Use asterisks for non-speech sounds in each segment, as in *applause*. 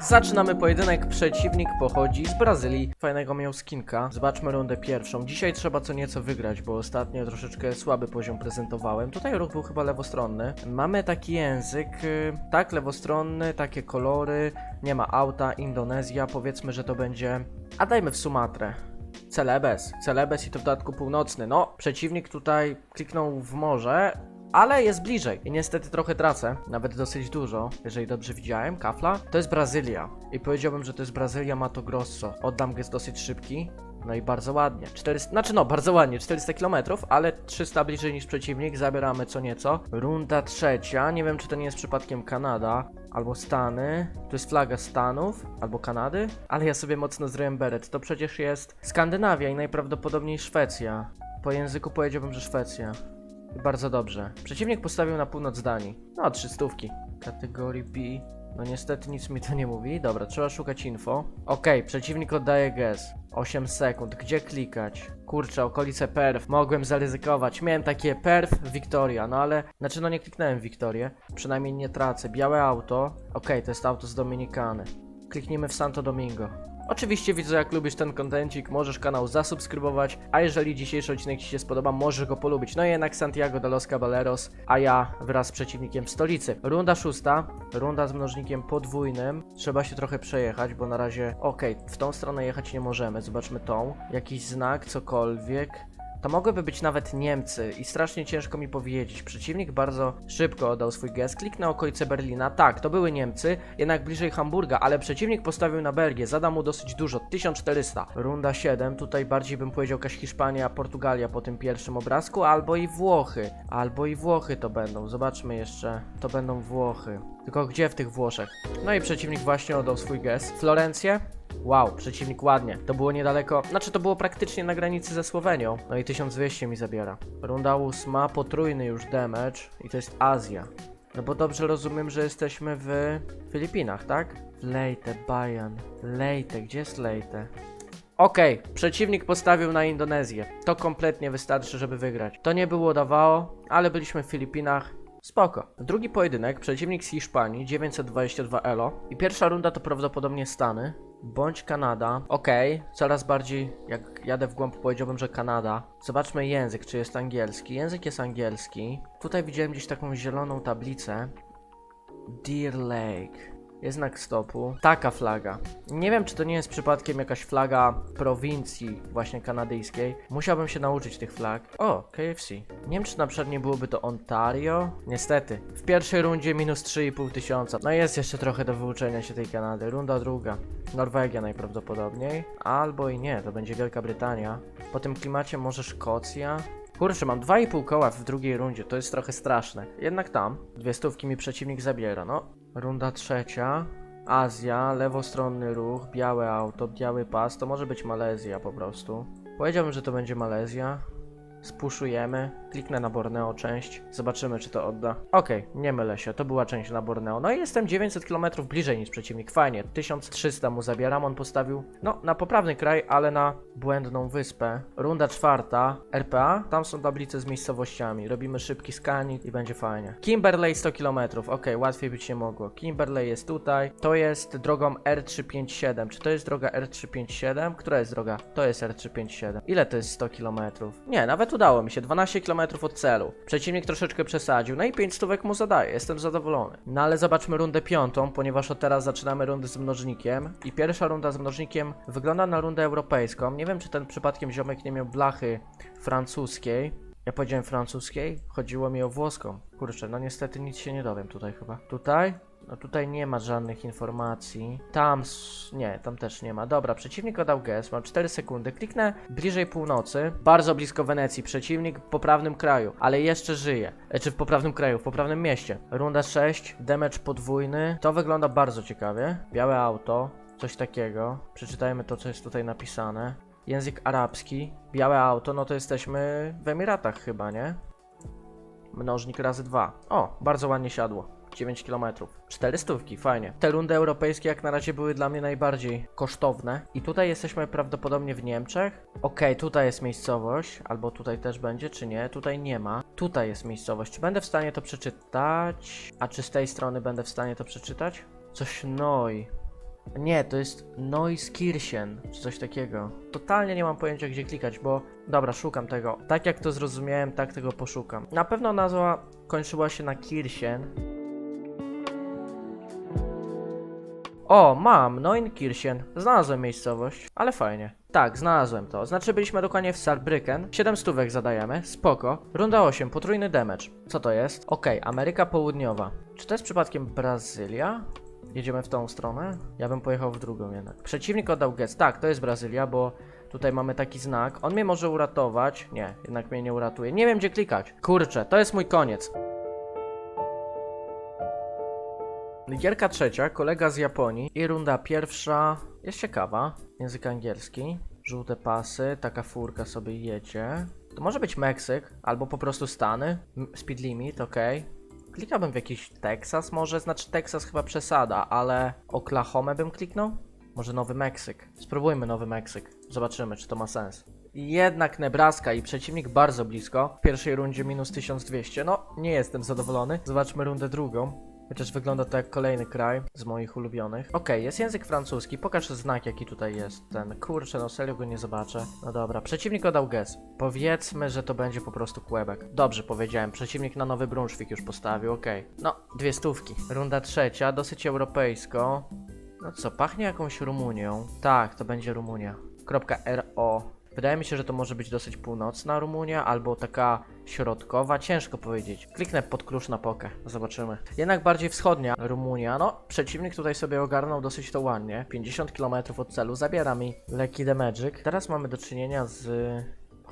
Zaczynamy pojedynek. Przeciwnik pochodzi z Brazylii. Fajnego miał skinka. Zobaczmy rundę pierwszą. Dzisiaj trzeba co nieco wygrać, bo ostatnio troszeczkę słaby poziom prezentowałem. Tutaj ruch był chyba lewostronny. Mamy taki język, y, tak, lewostronny, takie kolory. Nie ma auta, Indonezja. Powiedzmy, że to będzie. A dajmy w Sumatrę. Celebes. Celebes i to w dodatku północny. No, przeciwnik tutaj kliknął w morze, ale jest bliżej. I niestety trochę tracę, nawet dosyć dużo, jeżeli dobrze widziałem. Kafla. To jest Brazylia. I powiedziałbym, że to jest Brazylia Mato Grosso. Oddam jest dosyć szybki. No i bardzo ładnie. 400, znaczy no, bardzo ładnie, 400 km, ale 300 bliżej niż przeciwnik, zabieramy co nieco. Runda trzecia, nie wiem czy to nie jest przypadkiem Kanada, albo Stany. Tu jest flaga Stanów, albo Kanady, ale ja sobie mocno zrobiłem beret. To przecież jest Skandynawia i najprawdopodobniej Szwecja. Po języku powiedziałbym, że Szwecja. Bardzo dobrze. Przeciwnik postawił na północ Danii. No, trzy stówki. Kategorii B. No niestety nic mi to nie mówi. Dobra, trzeba szukać info. Okej, przeciwnik oddaje gest. 8 sekund. Gdzie klikać? Kurczę, okolice perf. Mogłem zaryzykować. Miałem takie perf, Victoria. No ale, znaczy no nie kliknąłem Wiktorię. Przynajmniej nie tracę. Białe auto. Okej, to jest auto z Dominikany. Kliknijmy w Santo Domingo. Oczywiście widzę, jak lubisz ten kontencik, możesz kanał zasubskrybować, a jeżeli dzisiejszy odcinek Ci się spodoba, możesz go polubić. No i jednak Santiago de los Caballeros, a ja wraz z przeciwnikiem w stolicy. Runda szósta, runda z mnożnikiem podwójnym. Trzeba się trochę przejechać, bo na razie, okej, w tą stronę jechać nie możemy. Zobaczmy tą. Jakiś znak, cokolwiek. To mogłyby być nawet Niemcy i strasznie ciężko mi powiedzieć. Przeciwnik bardzo szybko oddał swój gest, kliknął okolice Berlina. Tak, to były Niemcy, jednak bliżej Hamburga, ale przeciwnik postawił na Belgię, zadał mu dosyć dużo, 1400. Runda 7, tutaj bardziej bym powiedział jakaś Hiszpania, Portugalia po tym pierwszym obrazku, albo i Włochy. Albo i Włochy to będą, zobaczmy jeszcze. To będą Włochy. Tylko gdzie w tych Włoszech? No i przeciwnik właśnie oddał swój gest. Florencję? Wow, przeciwnik ładnie. To było niedaleko, znaczy to było praktycznie na granicy ze Słowenią. No i 1200 mi zabiera. Runda ósma, potrójny już damage i to jest Azja. No bo dobrze rozumiem, że jesteśmy w Filipinach, tak? Leyte, Bajan. Leyte, gdzie jest Leyte? Okej, przeciwnik postawił na Indonezję. To kompletnie wystarczy, żeby wygrać. To nie było dawało, ale byliśmy w Filipinach. Spoko. Drugi pojedynek, przeciwnik z Hiszpanii, 922 elo. I pierwsza runda to prawdopodobnie Stany, bądź Kanada. Okej, coraz bardziej, jak jadę w głąb, powiedziałbym, że Kanada. Zobaczmy język, czy jest angielski. Język jest angielski. Tutaj widziałem gdzieś taką zieloną tablicę. Deer Lake. Jest znak stopu. Taka flaga. Nie wiem, czy to nie jest przypadkiem jakaś flaga prowincji właśnie kanadyjskiej. Musiałbym się nauczyć tych flag. O, KFC. Nie wiem, czy na przykład nie byłoby to Ontario. Niestety. W pierwszej rundzie minus 3,5 tysiąca. No jest jeszcze trochę do wyuczenia się tej Kanady. Runda druga. Norwegia najprawdopodobniej. Albo i nie, to będzie Wielka Brytania. Po tym klimacie może Szkocja. Kurczę, mam 2,5 koła w drugiej rundzie, to jest trochę straszne. Jednak tam, dwie stówki mi przeciwnik zabiera, no. Runda trzecia. Azja, lewostronny ruch, białe auto, biały pas, to może być Malezja po prostu. Powiedziałbym, że to będzie Malezja. Spuszujemy, kliknę na Borneo część, zobaczymy czy to odda. Okej, nie mylę się, to była część na Borneo. No i jestem 900 km bliżej niż przeciwnik, fajnie. 1300 mu zabieram, on postawił, no, na poprawny kraj, ale na błędną wyspę. Runda czwarta, RPA, tam są tablice z miejscowościami. Robimy szybki skanik i będzie fajnie. Kimberley 100 km, okej, łatwiej być nie mogło. Kimberley jest tutaj, to jest drogą R357. Czy to jest droga R357? Która jest droga? To jest R357. Ile to jest 100 km? Nie, nawet udało mi się, 12 km od celu. Przeciwnik troszeczkę przesadził, no i 5 stówek mu zadaje, jestem zadowolony. No ale zobaczmy rundę piątą, ponieważ od teraz zaczynamy rundę z mnożnikiem. I pierwsza runda z mnożnikiem wygląda na rundę europejską. Nie wiem, czy ten przypadkiem ziomek nie miał blachy francuskiej. Ja powiedziałem francuskiej, chodziło mi o włoską. Kurczę, no niestety nic się nie dowiem tutaj chyba. Tutaj? No tutaj nie ma żadnych informacji. Tam, nie, tam też nie ma. Dobra, przeciwnik oddał gest, mam 4 sekundy. Kliknę bliżej północy, bardzo blisko Wenecji. Przeciwnik w poprawnym kraju, ale jeszcze żyje. E, Czy w poprawnym kraju, w poprawnym mieście. Runda 6, damage podwójny. To wygląda bardzo ciekawie. Białe auto, coś takiego. Przeczytajmy to, co jest tutaj napisane. Język arabski, białe auto, no to jesteśmy w Emiratach chyba, nie? Mnożnik razy dwa. O, bardzo ładnie siadło. 9 km. 400, fajnie. Te rundy europejskie jak na razie były dla mnie najbardziej kosztowne. I tutaj jesteśmy prawdopodobnie w Niemczech. Okej, tutaj jest miejscowość, albo tutaj też będzie, czy nie? Tutaj nie ma. Tutaj jest miejscowość. Czy będę w stanie to przeczytać? A czy z tej strony będę w stanie to przeczytać? Coś noi. Nie, to jest Neuskirchen, czy coś takiego. Totalnie nie mam pojęcia, gdzie klikać, bo... Dobra, szukam tego. Tak jak to zrozumiałem, tak tego poszukam. Na pewno nazwa kończyła się na Kirchen. O, mam, Neunkirchen. Znalazłem miejscowość, ale fajnie. Tak, znalazłem to. Znaczy byliśmy dokładnie w Saarbrücken. 7 stówek zadajemy, spoko. Runda 8, potrójny damage. Co to jest? Okej, Ameryka Południowa. Czy to jest przypadkiem Brazylia? Jedziemy w tą stronę? Ja bym pojechał w drugą jednak. Przeciwnik oddał gest. Tak, to jest Brazylia, bo tutaj mamy taki znak. On mnie może uratować. Nie, jednak mnie nie uratuje. Nie wiem gdzie klikać. Kurczę, to jest mój koniec. Gierka trzecia, kolega z Japonii i runda pierwsza jest ciekawa. Język angielski, żółte pasy, taka furka sobie jedzie. To może być Meksyk, albo po prostu Stany. Speed limit, ok. Klikałbym w jakiś Teksas może, znaczy Teksas chyba przesada, ale Oklahoma bym kliknął? Może Nowy Meksyk. Spróbujmy Nowy Meksyk. Zobaczymy, czy to ma sens. Jednak Nebraska i przeciwnik bardzo blisko. W pierwszej rundzie minus 1200. No, nie jestem zadowolony. Zobaczmy rundę drugą. Chociaż wygląda to jak kolejny kraj z moich ulubionych. Okej, jest język francuski. Pokaż znak, jaki tutaj jest. Ten kurczę, no serio go nie zobaczę. No dobra, przeciwnik oddał gest. Powiedzmy, że to będzie po prostu Quebec. Dobrze powiedziałem, przeciwnik na Nowy Brunswick już postawił, okej. No, dwie stówki. Runda trzecia, dosyć europejsko. No co, pachnie jakąś Rumunią. Tak, to będzie Rumunia. .ro. Wydaje mi się, że to może być dosyć północna Rumunia, albo taka środkowa, ciężko powiedzieć. Kliknę pod klucz na pokę, zobaczymy. Jednak bardziej wschodnia Rumunia, no przeciwnik tutaj sobie ogarnął dosyć to ładnie. 50 km od celu, zabiera mi lekki damage'yk. Teraz mamy do czynienia z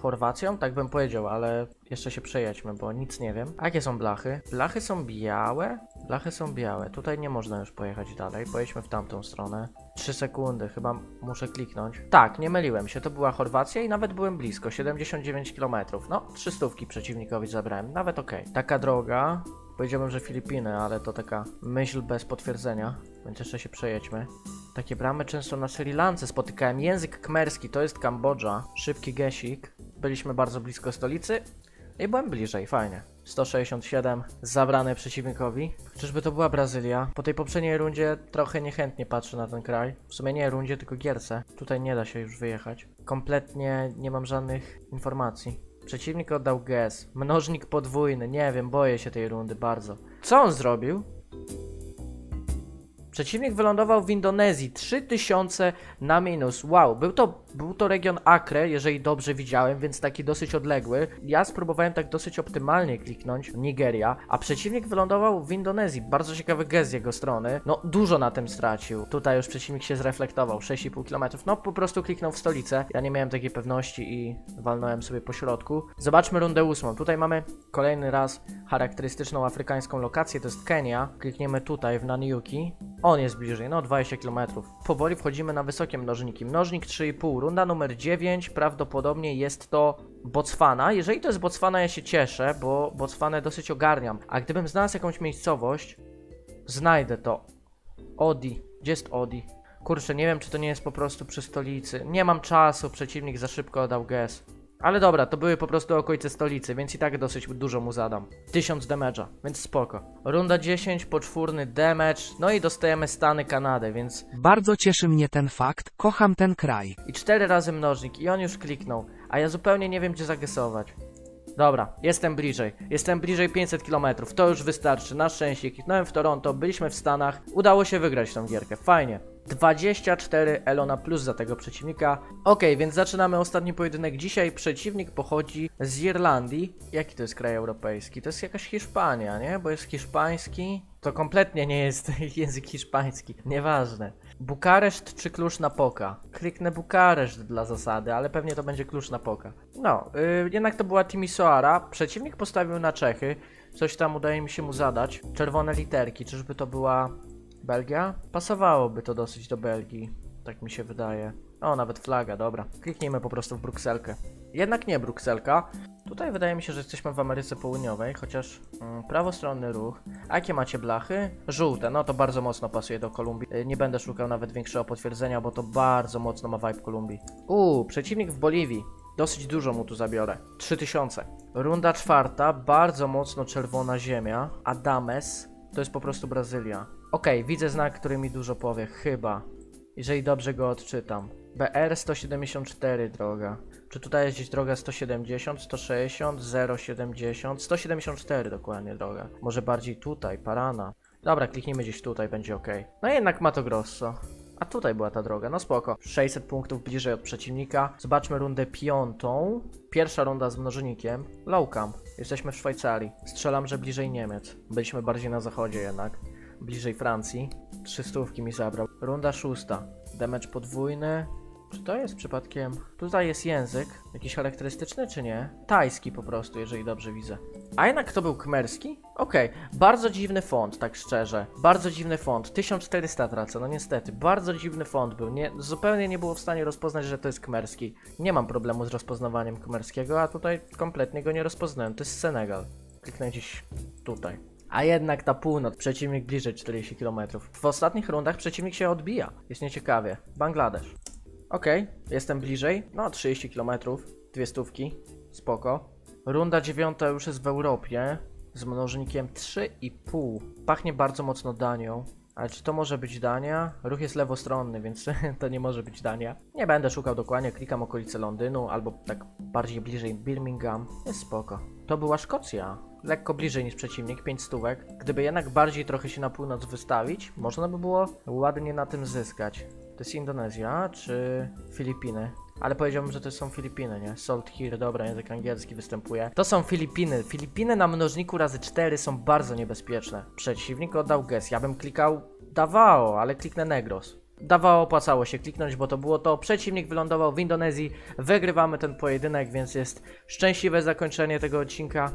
Chorwacją, tak bym powiedział, ale jeszcze się przejedźmy, bo nic nie wiem. A jakie są blachy? Blachy są białe? Blachy są białe. Tutaj nie można już pojechać dalej. Pojedźmy w tamtą stronę. 3 sekundy, chyba muszę kliknąć. Tak, nie myliłem się, to była Chorwacja i nawet byłem blisko, 79 km. No, 300 przeciwnikowi zabrałem, nawet okej. Taka droga, powiedziałbym, że Filipiny, ale to taka myśl bez potwierdzenia, więc jeszcze się przejedźmy. Takie bramy często na Sri Lance spotykałem. Język kmerski to jest Kambodża. Szybki gesik. Byliśmy bardzo blisko stolicy i byłem bliżej, fajnie. 167 zabrane przeciwnikowi. Czyżby to była Brazylia? Po tej poprzedniej rundzie trochę niechętnie patrzę na ten kraj. W sumie nie rundzie, tylko gierce. Tutaj nie da się już wyjechać. Kompletnie nie mam żadnych informacji. Przeciwnik oddał gest. Mnożnik podwójny. Nie wiem, boję się tej rundy bardzo. Co on zrobił? Przeciwnik wylądował w Indonezji 3000 na minus. Wow, był to, był to region Acre, jeżeli dobrze widziałem, więc taki dosyć odległy. Ja spróbowałem tak dosyć optymalnie kliknąć Nigeria, a przeciwnik wylądował w Indonezji. Bardzo ciekawy gest z jego strony. No, dużo na tym stracił. Tutaj już przeciwnik się zreflektował, 6,5 km. No, po prostu kliknął w stolicę. Ja nie miałem takiej pewności i walnąłem sobie po środku. Zobaczmy rundę ósmą. Tutaj mamy kolejny raz charakterystyczną afrykańską lokację, to jest Kenia. Klikniemy tutaj w Naniuki. On jest bliżej, no 20 km. Powoli wchodzimy na wysokie mnożniki. Mnożnik 3,5, runda numer 9, prawdopodobnie jest to Botswana. Jeżeli to jest Botswana, ja się cieszę, bo Botswanę dosyć ogarniam. A gdybym znalazł jakąś miejscowość, znajdę to. Odi. Gdzie jest Odi? Kurczę, nie wiem, czy to nie jest po prostu przy stolicy. Nie mam czasu, przeciwnik za szybko dał gest. Ale dobra, to były po prostu okolice stolicy, więc i tak dosyć dużo mu zadam. 1000 damage'a, więc spoko. Runda 10, poczwórny damage, no i dostajemy Stany Kanadę, więc... Bardzo cieszy mnie ten fakt, kocham ten kraj. I 4 razy mnożnik i on już kliknął, a ja zupełnie nie wiem gdzie zagesować. Dobra, jestem bliżej. Jestem bliżej 500 km. To już wystarczy. Na szczęście kliknąłem w Toronto, byliśmy w Stanach. Udało się wygrać tą gierkę. Fajnie. 24 Elona plus za tego przeciwnika. Ok, więc zaczynamy ostatni pojedynek. Dzisiaj przeciwnik pochodzi z Irlandii. Jaki to jest kraj europejski? To jest jakaś Hiszpania, nie? Bo jest hiszpański. To kompletnie nie jest *laughs* język hiszpański. Nieważne. Bukareszt czy klucz na poka? Kliknę Bukareszt dla zasady, ale pewnie to będzie klucz na poka. No, yy, jednak to była Timisoara. Przeciwnik postawił na Czechy. Coś tam udaje mi się mu zadać. Czerwone literki, czyżby to była Belgia? Pasowałoby to dosyć do Belgii, tak mi się wydaje. O, nawet flaga, dobra. Kliknijmy po prostu w Brukselkę. Jednak nie Brukselka. Tutaj wydaje mi się, że jesteśmy w Ameryce Południowej, chociaż mm, prawostronny ruch. A jakie macie blachy? Żółte, no to bardzo mocno pasuje do Kolumbii. Y, Nie będę szukał nawet większego potwierdzenia, bo to bardzo mocno ma vibe Kolumbii. Uuu, przeciwnik w Boliwii. Dosyć dużo mu tu zabiorę. 3000. Runda czwarta, bardzo mocno czerwona ziemia. Adames, to jest po prostu Brazylia. Okej, widzę znak, który mi dużo powie, chyba. Jeżeli dobrze go odczytam. BR 174 droga. Czy tutaj jest gdzieś droga 170, 160, 070, 174 dokładnie droga. Może bardziej tutaj, Parana. Dobra, kliknijmy gdzieś tutaj, będzie ok. No jednak Mato Grosso. A tutaj była ta droga, no spoko. 600 punktów bliżej od przeciwnika. Zobaczmy rundę piątą. Pierwsza runda z mnożnikiem. Low camp. Jesteśmy w Szwajcarii. Strzelam, że bliżej Niemiec. Byliśmy bardziej na zachodzie jednak. Bliżej Francji. Trzy stówki mi zabrał. Runda szósta. Damage podwójny. Czy to jest przypadkiem... Tutaj jest język. Jakiś charakterystyczny, czy nie? Tajski po prostu, jeżeli dobrze widzę. A jednak to był kmerski? Okej, bardzo dziwny font, tak szczerze. Bardzo dziwny font. 1400 tracę, no niestety. Bardzo dziwny font był. Nie, zupełnie nie było w stanie rozpoznać, że to jest kmerski. Nie mam problemu z rozpoznawaniem kmerskiego, a tutaj kompletnie go nie rozpoznałem. To jest Senegal. Kliknę gdzieś tutaj. A jednak ta północ, przeciwnik bliżej 40 km. W ostatnich rundach przeciwnik się odbija. Jest nieciekawie. Bangladesz. Okej, jestem bliżej. No, 30 km, dwie stówki. Spoko. Runda dziewiąta już jest w Europie. Z mnożnikiem 3,5. Pachnie bardzo mocno Danią. Ale czy to może być Dania? Ruch jest lewostronny, więc *laughs* to nie może być Dania. Nie będę szukał dokładnie, klikam okolice Londynu albo tak bardziej bliżej Birmingham. Jest spoko. To była Szkocja. Lekko bliżej niż przeciwnik, 5 stówek. Gdyby jednak bardziej trochę się na północ wystawić, można by było ładnie na tym zyskać. To jest Indonezja czy Filipiny? Ale powiedziałbym, że to są Filipiny, nie? Salt here, dobra, język angielski występuje. To są Filipiny. Filipiny na mnożniku razy 4 są bardzo niebezpieczne. Przeciwnik oddał gest. Ja bym klikał Davao, ale kliknę Negros. Davao opłacało się kliknąć, bo to było to. Przeciwnik wylądował w Indonezji. Wygrywamy ten pojedynek, więc jest szczęśliwe zakończenie tego odcinka.